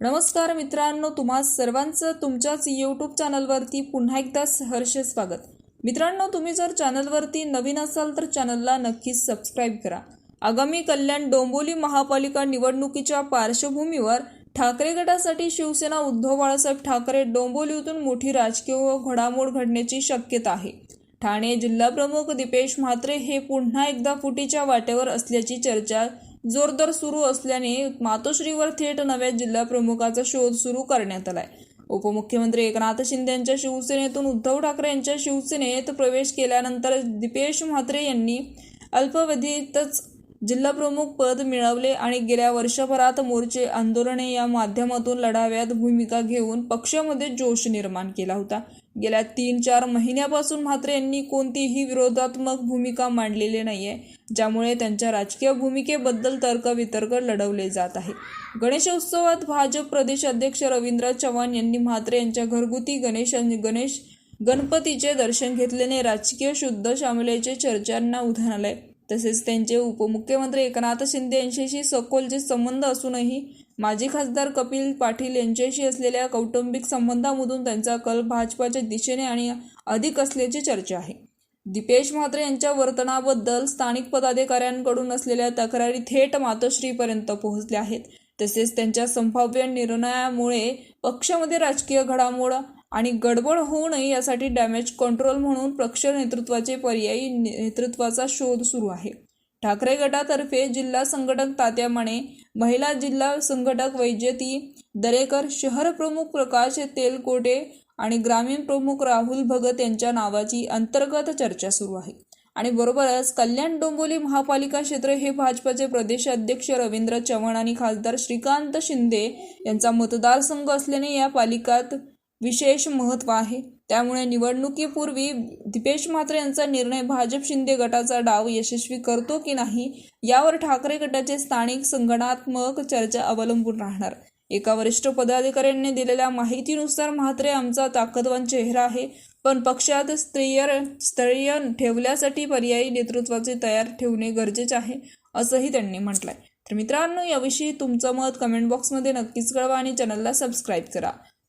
नमस्कार मित्रांनो तुम्हा सर्वांचं तुमच्याच यूट्यूब चॅनलवरती पुन्हा एकदा सहर्ष स्वागत. मित्रांनो तुम्ही जर चॅनलवरती नवीन असाल तर चॅनलला नक्कीच सबस्क्राईब करा. आगामी कल्याण डोंबोली महापालिका निवडणुकीच्या पार्श्वभूमीवर ठाकरे गटासाठी शिवसेना उद्धव बाळासाहेब ठाकरे डोंबोलीतून मोठी राजकीय घडामोड घडण्याची शक्यता आहे. ठाणे जिल्हाप्रमुख दीपेश म्हात्रे हे पुन्हा एकदा फुटीच्या वाटेवर असल्याची चर्चा जोरदार सुरू असल्याने मातोश्रीवर थेट नव्या जिल्हाप्रमुखाचा शोध सुरू करण्यात आलाय. उपमुख्यमंत्री एकनाथ शिंदे यांच्या शिवसेनेतून उद्धव ठाकरे यांच्या शिवसेनेत प्रवेश केल्यानंतर दीपेश म्हात्रे यांनी अल्पावधीतच जिल्हाप्रमुख पद मिळवले आणि गेल्या वर्षभरात मोर्चे आंदोलने या माध्यमातून लढाव्यात भूमिका घेऊन पक्षामध्ये जोश निर्माण केला होता. गेल्या तीन चार महिन्यापासून म्हात्रे यांनी कोणतीही विरोधात्मक भूमिका मांडलेली नाहीये ज्यामुळे त्यांच्या राजकीय भूमिकेबद्दल तर्कवितर्क लढवले जात आहे. गणेशोत्सवात भाजप प्रदेश अध्यक्ष रवींद्र चव्हाण यांनी म्हात्रे यांच्या घरगुती गणेश गणेश गणपतीचे दर्शन घेतल्याने राजकीय शुद्ध शामिलेचे चर्चांना उधाण आलंय. तसेच त्यांचे उपमुख्यमंत्री एकनाथ शिंदे यांच्याशी सखोलचे संबंध असूनही माजी खासदार कपिल पाटील यांच्याशी असलेल्या कौटुंबिक संबंधामधून त्यांचा कल भाजपाच्या दिशेने आणि अधिक असल्याची चर्चा आहे. दीपेश म्हात्रे यांच्या वर्तनाबद्दल स्थानिक पदाधिकाऱ्यांकडून असलेल्या तक्रारी थेट मातोश्रीपर्यंत पोहोचल्या आहेत. तसेच त्यांच्या संभाव्य निर्णयामुळे पक्षामध्ये राजकीय घडामोड आणि गडबड होऊ नये यासाठी डॅमेज कंट्रोल म्हणून पक्ष नेतृत्वाचे पर्यायी नेतृत्वाचा शोध सुरू आहे. ठाकरे गटातर्फे जिल्हा संघटक तात्या माने महिला जिल्हा संघटक वैजती दरेकर शहर प्रमुख प्रकाश तेलकोटे आणि ग्रामीण प्रमुख राहुल भगत यांच्या नावाची अंतर्गत चर्चा सुरू आहे. आणि बरोबरच कल्याण डोंबोली महापालिका क्षेत्र हे भाजपचे प्रदेशाध्यक्ष रवींद्र चव्हाण आणि खासदार श्रीकांत शिंदे यांचा मतदारसंघ असल्याने या पालिकात विशेष महत्त्व आहे. त्यामुळे निवडणुकीपूर्वी दिपेश म्हात्रे यांचा निर्णय भाजप शिंदे गटाचा डाव यशस्वी करतो की नाही यावर ठाकरे गटाचे स्थानिक संघटनात्मक चर्चा अवलंबून राहणार. एका वरिष्ठ पदाधिकाऱ्यांनी दिलेल्या माहितीनुसार म्हात्रे आमचा ताकदवान चेहरा आहे पण पक्षात स्त्रिय स्थैर्य ठेवल्यासाठी पर्यायी नेतृत्वाचे तयार ठेवणे गरजेचे आहे असंही त्यांनी म्हटलंय. तर मित्रांनो याविषयी तुमचं मत कमेंट बॉक्समध्ये नक्कीच कळवा आणि चॅनलला सबस्क्राईब करा.